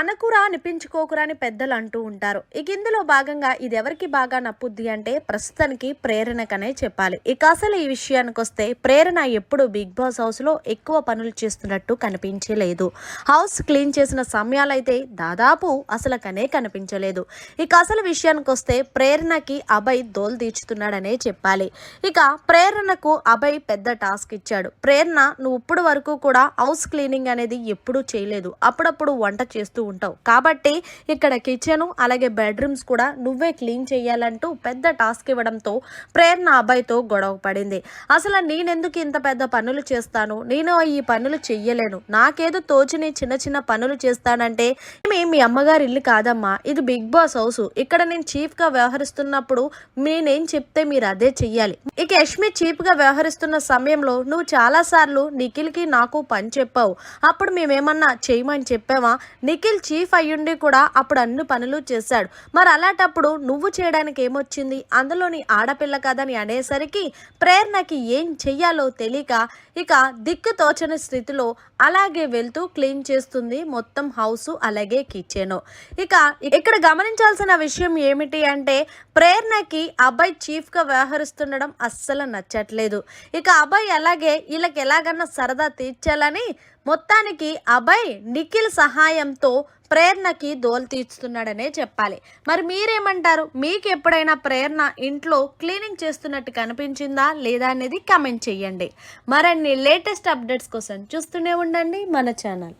అనకురా అనిపించుకోకురాని పెద్దలు అంటూ ఉంటారు. ఇక ఇందులో భాగంగా ఇది ఎవరికి బాగా నప్పుద్ది అంటే ప్రస్తుతానికి ప్రేరణకనే చెప్పాలి. ఇక అసలు ఈ విషయానికి వస్తే ప్రేరణ ఎప్పుడు బిగ్ బాస్ హౌస్లో ఎక్కువ పనులు చేస్తున్నట్టు కనిపించలేదు. హౌస్ క్లీన్ చేసిన సమయాలైతే దాదాపు అసలకనే కనిపించలేదు. ఇక అసలు విషయానికి వస్తే ప్రేరణకి అభయ్ దోలు తీర్చుతున్నాడనే చెప్పాలి. ఇక ప్రేరణకు అభయ్ పెద్ద టాస్క్ ఇచ్చాడు. ప్రేరణ నువ్వు ఇప్పుడు వరకు కూడా హౌస్ క్లీనింగ్ అనేది ఎప్పుడూ చేయలేదు. అప్పుడప్పుడు వంట చేస్తూ ఉంటావు. కాబట్టి ఇక్కడ కిచెన్ అలాగే బెడ్రూమ్స్ కూడా నువ్వే క్లీన్ చేయాలంటూ పెద్ద టాస్క్ ఇవ్వడంతో ప్రేరణ అబ్బాయితో గొడవ పడింది. అసలు నేనెందుకు ఇంత పెద్ద పనులు చేస్తాను? నేను ఈ పనులు చెయ్యలేను. నాకేదో తోచిని చిన్న చిన్న పనులు చేస్తానంటే మేము మీ అమ్మగారి ఇల్లు కాదమ్మా. ఇది బిగ్ బాస్ హౌస్ ఇక్కడ నేను చీఫ్గా వ్యవహరిస్తున్నప్పుడు నేనేం చెప్తే మీరు అదే చెయ్యాలి. ఇక యష్మి చీఫ్గా వ్యవహరిస్తున్న సమయంలో నువ్వు చాలా సార్లు నిఖిల్కి నాకు పని చెప్పావు. అప్పుడు మేమేమన్నా చేయమని చెప్పావా నిఖిల్ చీఫ్ అయ్యుండి కూడా అప్పుడు అన్ని పనులు చేశాడు. మరి అలాంటప్పుడు నువ్వు చేయడానికి ఏమొచ్చింది? అందులోని ఆడపిల్ల కదని అనేసరికి ప్రేరణకి ఏం చెయ్యాలో తెలియక ఇక దిక్కు తోచని స్థితిలో అలాగే వెళ్తూ క్లీన్ చేస్తుంది మొత్తం హౌస్ అలాగే కిచెన్. ఇక ఇక్కడ గమనించాల్సిన విషయం ఏమిటి అంటే ప్రేరణకి అబ్బాయి చీఫ్గా వ్యవహరిస్తుండడం అస్సలు నచ్చట్లేదు. ఇక అబ్బాయి అలాగే వీళ్ళకి ఎలాగన్నా సరదా తీర్చాలని మొత్తానికి అభయ్ నిఖిల్ సహాయంతో ప్రేరణకి దోలు తీర్చుతున్నాడనే చెప్పాలి. మరి మీరేమంటారు? మీకు ఎప్పుడైనా ప్రేరణ ఇంట్లో క్లీనింగ్ చేస్తున్నట్టు కనిపించిందా? లేదా అనేది కమెంట్ చేయండి మరన్ని లేటెస్ట్ అప్డేట్స్ కోసం చూస్తూనే ఉండండి మన ఛానల్.